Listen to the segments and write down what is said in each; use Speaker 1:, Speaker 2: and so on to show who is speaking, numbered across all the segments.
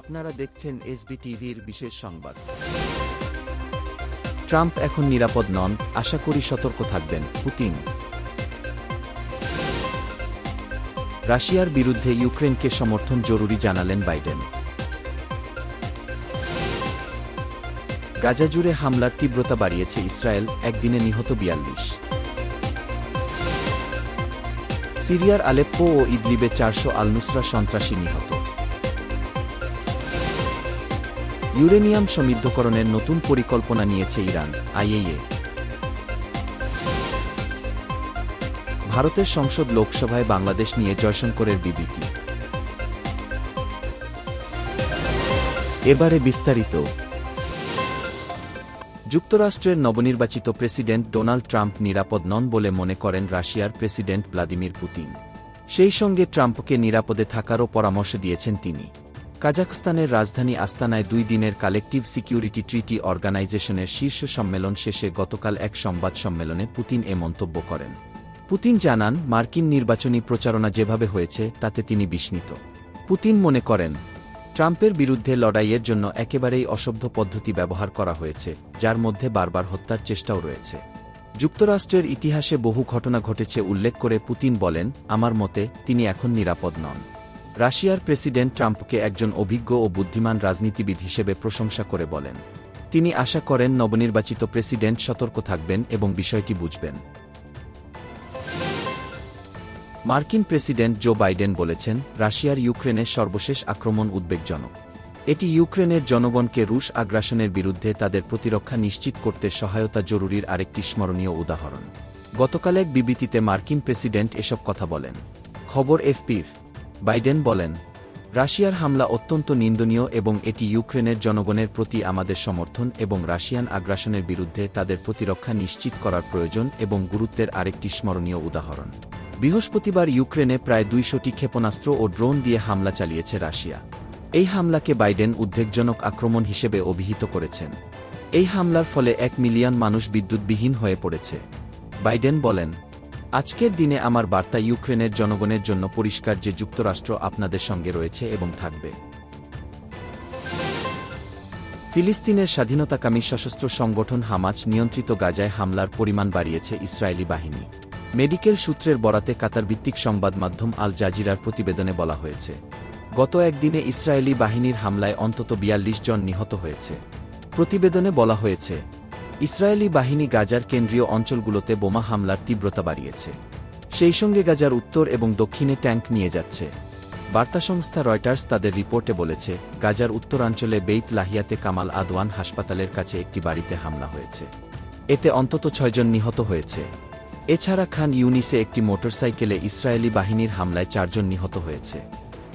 Speaker 1: আপনারা দেখছেন এসবি টিভির বিশেষ সংবাদ। ট্রাম্প এখন নিরাপদ নন, আশা করি সতর্ক থাকবেন, পুতিন। রাশিয়ার বিরুদ্ধে ইউক্রেনকে সমর্থন জরুরি জানালেন বাইডেন। গাজা জুড়ে হামলার তীব্রতা বাড়িয়েছে ইসরায়েল, একদিনে নিহত বিয়াল্লিশ। সিরিয়ার আলেপ্পো ও ইদলিবে চারশো আলনুসরা সন্ত্রাসী নিহত। ইউরেনিয়াম সমৃদ্ধকরণের নতুন পরিকল্পনা নিয়েছে ইরান, আইএইএ। ভারতের সংসদ লোকসভায় বাংলাদেশ নিয়ে জয়শঙ্করের বিবৃতি। এবারে বিস্তারিত। যুক্তরাষ্ট্রের নবনির্বাচিত প্রেসিডেন্ট ডোনাল্ড ট্রাম্প নিরাপদ নন বলে মনে করেন রাশিয়ার প্রেসিডেন্ট ভ্লাদিমির পুতিন। সেই সঙ্গে ট্রাম্পকে নিরাপদে থাকারও পরামর্শ দিয়েছেন তিনি। কাজাখস্তানের রাজধানী আস্তানায় দুই দিনের কালেকটিভ সিকিউরিটি ট্রিটি অর্গানাইজেশনের শীর্ষ সম্মেলন শেষে গতকাল এক সংবাদ সম্মেলনে পুতিন এ মন্তব্য করেন। পুতিন জানান, মার্কিন নির্বাচনী প্রচারণা যেভাবে হয়েছে, তাতে তিনি বিস্মিত। পুতিন মনে করেন, ট্রাম্পের বিরুদ্ধে লড়াইয়ের জন্য একেবারেই অসভ্য পদ্ধতি ব্যবহার করা হয়েছে, যার মধ্যে বারবার হত্যার চেষ্টাও রয়েছে। যুক্তরাষ্ট্রের ইতিহাসে বহু ঘটনা ঘটেছে উল্লেখ করে পুতিন বলেন, আমার মতে, তিনি এখন নিরাপদ নন। রাশিয়ার প্রেসিডেন্ট ট্রাম্পকে একজন অভিজ্ঞ ও বুদ্ধিমান রাজনীতিবিদ হিসেবে প্রশংসা করে বলেন, তিনি আশা করেন নবনির্বাচিত প্রেসিডেন্ট সতর্ক থাকবেন এবং বিষয়টি বুঝবেন। মার্কিন প্রেসিডেন্ট জো বাইডেন বলেছেন, রাশিয়ার ইউক্রেনের সর্বশেষ আক্রমণ উদ্বেগজনক। এটি ইউক্রেনের জনগণকে রুশ আগ্রাসনের বিরুদ্ধে তাদের প্রতিরক্ষা নিশ্চিত করতে সহায়তা জরুরির আরেকটি স্মরণীয় উদাহরণ। গতকাল এক বিবৃতিতে মার্কিন প্রেসিডেন্ট এসব কথা বলেন। খবর এফপির। বাইডেন বলেন, রাশিয়ার হামলা অত্যন্ত নিন্দনীয় এবং এটি ইউক্রেনের জনগণের প্রতি আমাদের সমর্থন এবং রাশিয়ান আগ্রাসনের বিরুদ্ধে তাদের প্রতিরক্ষা নিশ্চিত করার প্রয়োজন এবং গুরুত্বের আরেকটি স্মরণীয় উদাহরণ। বৃহস্পতিবার ইউক্রেনে প্রায় দুইশোটি ক্ষেপণাস্ত্র ও ড্রোন দিয়ে হামলা চালিয়েছে রাশিয়া। এই হামলাকে বাইডেন উদ্বেগজনক আক্রমণ হিসেবে অভিহিত করেছেন। এই হামলার ফলে এক মিলিয়ন মানুষ বিদ্যুৎবিহীন হয়ে পড়েছে। বাইডেন বলেন আজকের দিনে আমার বার্তা ইউক্রেনের জনগণের জন্য পরিষ্কার যে যুক্তরাষ্ট্র আপনাদের সঙ্গে রয়েছে এবং থাকবে। ফিলিস্তিনের স্বাধীনতাকামী সশস্ত্র সংগঠন হামাজ নিয়ন্ত্রিত গাজায় হামলার পরিমাণ বাড়িয়েছে ইসরায়েলি বাহিনী। মেডিকেল সূত্রের বরাতে কাতারভিত্তিক সংবাদ মাধ্যম আল জাজিরার প্রতিবেদনে বলা হয়েছে, গত একদিনে ইসরায়েলি বাহিনীর হামলায় অন্তত বিয়াল্লিশ জন নিহত হয়েছে। প্রতিবেদনে বলা হয়েছে ইসরায়েলি বাহিনী গাজার কেন্দ্রীয় অঞ্চলগুলোতে বোমা হামলার তীব্রতা বাড়িয়েছে। সেই সঙ্গে গাজার উত্তর এবং দক্ষিণে ট্যাঙ্ক নিয়ে যাচ্ছে। বার্তা সংস্থা রয়টার্স তাদের রিপোর্টে বলেছে, গাজার উত্তরাঞ্চলে বেইত লাহিয়াতে কামাল আদওয়ান হাসপাতালের কাছে একটি বাড়িতে হামলা হয়েছে। এতে অন্তত ছয়জন নিহত হয়েছে। এছাড়া খান ইউনিসে একটি মোটরসাইকেলে ইসরায়েলি বাহিনীর হামলায় চারজন নিহত হয়েছে।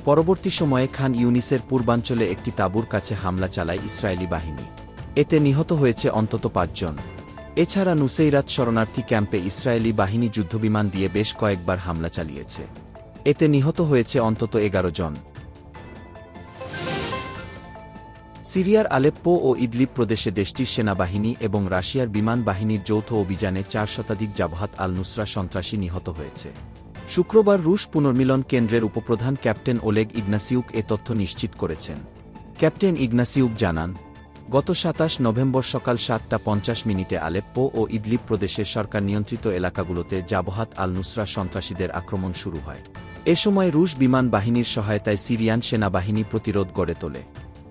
Speaker 1: পরবর্তী সময়ে খান ইউনিসের পূর্বাঞ্চলে একটি তাঁবুর কাছে হামলা চালায় ইসরায়েলি বাহিনী। এতে নিহত হয়েছে অন্তত পাঁচজন। এছাড়া নুসেইরাত শরণার্থী ক্যাম্পে ইসরায়েলি বাহিনী যুদ্ধবিমান দিয়ে বেশ কয়েকবার হামলা চালিয়েছে। এতে নিহত হয়েছে অন্তত এগারো জন। সিরিয়ার আলেপ্পো ও ইদলিব প্রদেশে দেশটির সেনাবাহিনী এবং রাশিয়ার বিমান বাহিনীর যৌথ অভিযানে চার শতাধিক জাবহাত আল নুসরা সন্ত্রাসী নিহত হয়েছে। শুক্রবার রুশ পুনর্মিলন কেন্দ্রের উপপ্রধান ক্যাপ্টেন ওলেগ ইগনাসিউক এ তথ্য নিশ্চিত করেছেন। ক্যাপ্টেন ইগনাসিউক জানান গত সাতাশ নভেম্বর সকাল সাতটা পঞ্চাশ মিনিটে আলেপ্পো ও ইদলিব প্রদেশের সরকার নিয়ন্ত্রিত এলাকাগুলোতে জাবহাত আল নুসরা সন্ত্রাসীদের আক্রমণ শুরু হয়। এ সময় রুশ বিমান বাহিনীর সহায়তায় সিরিয়ান সেনাবাহিনী প্রতিরোধ গড়ে তোলে।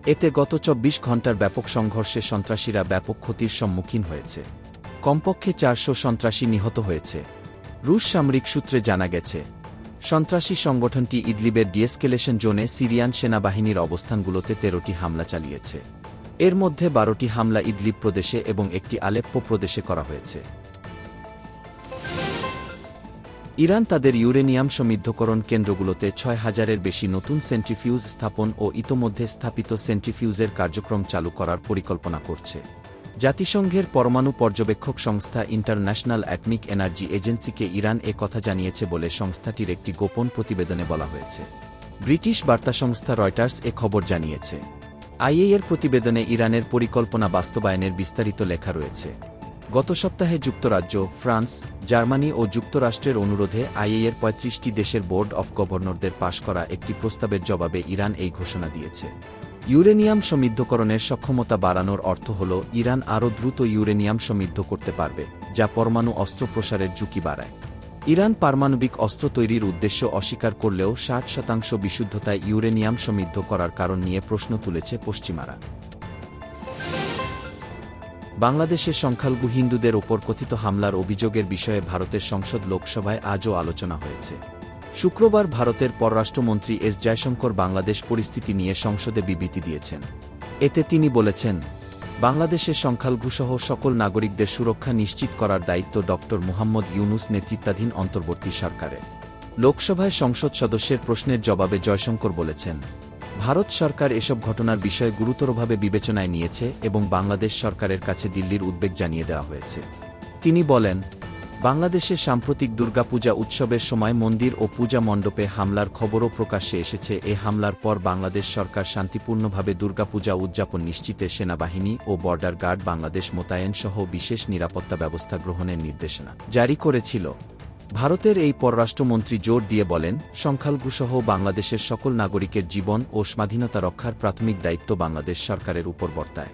Speaker 1: এতে গত চব্বিশ ঘণ্টার ব্যাপক সংঘর্ষে সন্ত্রাসীরা ব্যাপক ক্ষতির সম্মুখীন হয়েছে। কমপক্ষে চারশো সন্ত্রাসী নিহত হয়েছে। রুশ সামরিক সূত্রে জানা গেছে, সন্ত্রাসী সংগঠনটি ইদলিবের ডিএসকেলেশন জোনে সিরিয়ান সেনাবাহিনীর অবস্থানগুলোতে তেরোটি হামলা চালিয়েছে। এর মধ্যে বারোটি হামলা ইদলিব প্রদেশে এবং একটি আলেপ্পো প্রদেশে করা হয়েছে। ইরান তাদের ইউরেনিয়াম সমৃদ্ধকরণ কেন্দ্রগুলোতে ছয় হাজারের বেশি নতুন সেন্ট্রিফিউজ স্থাপন ও ইতোমধ্যে স্থাপিত সেন্ট্রিফিউজের কার্যক্রম চালু করার পরিকল্পনা করছে। জাতিসংঘের পরমাণু পর্যবেক্ষক সংস্থা ইন্টারন্যাশনাল অ্যাটমিক এনার্জি এজেন্সিকে ইরান এ কথা জানিয়েছে বলে সংস্থাটির একটি গোপন প্রতিবেদনে বলা হয়েছে। ব্রিটিশ বার্তা সংস্থা রয়টার্স এ খবর জানিয়েছে। আইএর প্রতিবেদনে ইরানের পরিকল্পনা বাস্তবায়নের বিস্তারিত লেখা রয়েছে। গত সপ্তাহে যুক্তরাজ্য, ফ্রান্স, জার্মানি ও যুক্তরাষ্ট্রের অনুরোধে আইএর পঁয়ত্রিশটি দেশের বোর্ড অফ গভর্নরদের পাশ করা একটি প্রস্তাবের জবাবে ইরান এই ঘোষণা দিয়েছে। ইউরেনিয়াম সমৃদ্ধকরণের সক্ষমতা বাড়ানোর অর্থ হল, ইরান আরও দ্রুত ইউরেনিয়াম সমৃদ্ধ করতে পারবে, যা পরমাণু অস্ত্র প্রসারের ঝুঁকি বাড়ায়। ইরান পারমাণবিক অস্ত্র তৈরির উদ্দেশ্য অস্বীকার করলেও ষাট শতাংশ বিশুদ্ধতায় ইউরেনিয়াম সমৃদ্ধ করার কারণ নিয়ে প্রশ্ন তুলেছে পশ্চিমারা। বাংলাদেশের সংখ্যালঘু হিন্দুদের ওপর কথিত হামলার অভিযোগের বিষয়ে ভারতের সংসদ লোকসভায় আজও আলোচনা হয়েছে। শুক্রবার ভারতের পররাষ্ট্রমন্ত্রী এস জয়শঙ্কর বাংলাদেশ পরিস্থিতি নিয়ে সংসদে বিবৃতি দিয়েছেন। এতে তিনি বলেছেন বাংলাদেশের সংখ্যালঘুসহ সকল নাগরিকদের সুরক্ষা নিশ্চিত করার দায়িত্ব ড. মুহাম্মদ ইউনুস নেতৃত্বাধীন অন্তর্বর্তী সরকারের। লোকসভায় সংসদ সদস্যের প্রশ্নের জবাবে জয়শঙ্কর বলেছেন, ভারত সরকার এসব ঘটনার বিষয়ে গুরুতরভাবে বিবেচনায় নিয়েছে এবং বাংলাদেশ সরকারের কাছে দিল্লির উদ্বেগ জানিয়ে দেওয়া হয়েছে। তিনি বলেন বাংলাদেশে সাম্প্রতিক দুর্গাপূজা উৎসবের সময় মন্দির ও পূজা মণ্ডপে হামলার খবরও প্রকাশ্যে এসেছে। এ হামলার পর বাংলাদেশ সরকার শান্তিপূর্ণভাবে দুর্গাপূজা উদযাপন নিশ্চিতে সেনাবাহিনী ও বর্ডার গার্ড বাংলাদেশ মোতায়েন সহ বিশেষ নিরাপত্তা ব্যবস্থা গ্রহণের নির্দেশনা জারি করেছিল। ভারতের এই পররাষ্ট্রমন্ত্রী জোর দিয়ে বলেন, সংখ্যালঘুসহ বাংলাদেশের সকল নাগরিকের জীবন ও স্বাধীনতা রক্ষার প্রাথমিক দায়িত্ব বাংলাদেশ সরকারের উপর বর্তায়।